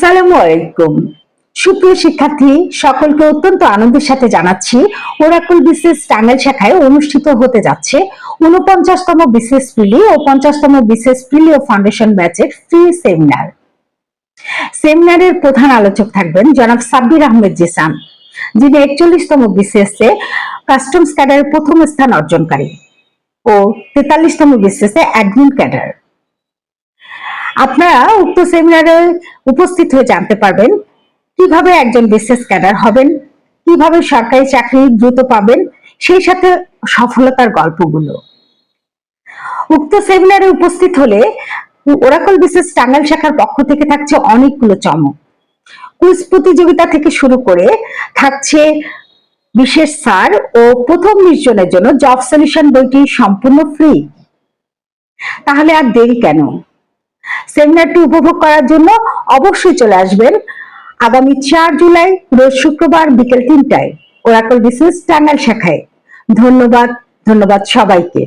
আসসালামু আলাইকুম। সুপ্রিয় শিক্ষার্থী, সকলকে অত্যন্ত আনন্দের সাথে জানাচ্ছি ওরাকুল বিসিএস টাঙ্গাইল শাখায় অনুষ্ঠিত হতে যাচ্ছে উনপঞ্চাশতম বিসিএস প্রিলি ও পঞ্চাশতম বিসিএস প্রিলি ও ফাউন্ডেশন ব্যাচের ফ্রি সেমিনার। সেমিনারের প্রধান আলোচক থাকবেন জনাব সাব্বির আহমেদ জিসান, যিনি একচল্লিশতম বিসিএস এ কাস্টমস ক্যাডারের প্রথম স্থান অর্জনকারী ও তেতাল্লিশতম বিসিএস এ অ্যাডমিন ক্যাডার। আপনারা উক্ত সেমিনারে উপস্থিত হয়ে জানতে পারবেন কীভাবে একজন বিসিএস ক্যাডার হবেন, কীভাবে সরকারি চাকরি দ্রুত পাবেন, সেই সাথে সফলতার গল্পগুলো। উক্ত সেমিনারে উপস্থিত হলে ওরাকল বিসিএস টাঙ্গাইল শাখার পক্ষ থেকে থাকছে অনেকগুলো চমক। কুইজ প্রতিযোগিতা থেকে শুরু করে থাকছে বিশেষ স্যার ও প্রথম বিশ জনের জন্য জব সলিউশন বইটি সম্পূর্ণ ফ্রি। তাহলে আর দেরি কেন? সেমিনারটি উপভোগ করার জন্য অবশ্যই চলে আসবেন। আগামী চার জুলাই, রোজ শুক্রবার বিকেল তিনটায় ওরাকল বিসনেস টাঙ্গাইল শাখায়। ধন্যবাদ ধন্যবাদ সবাইকে।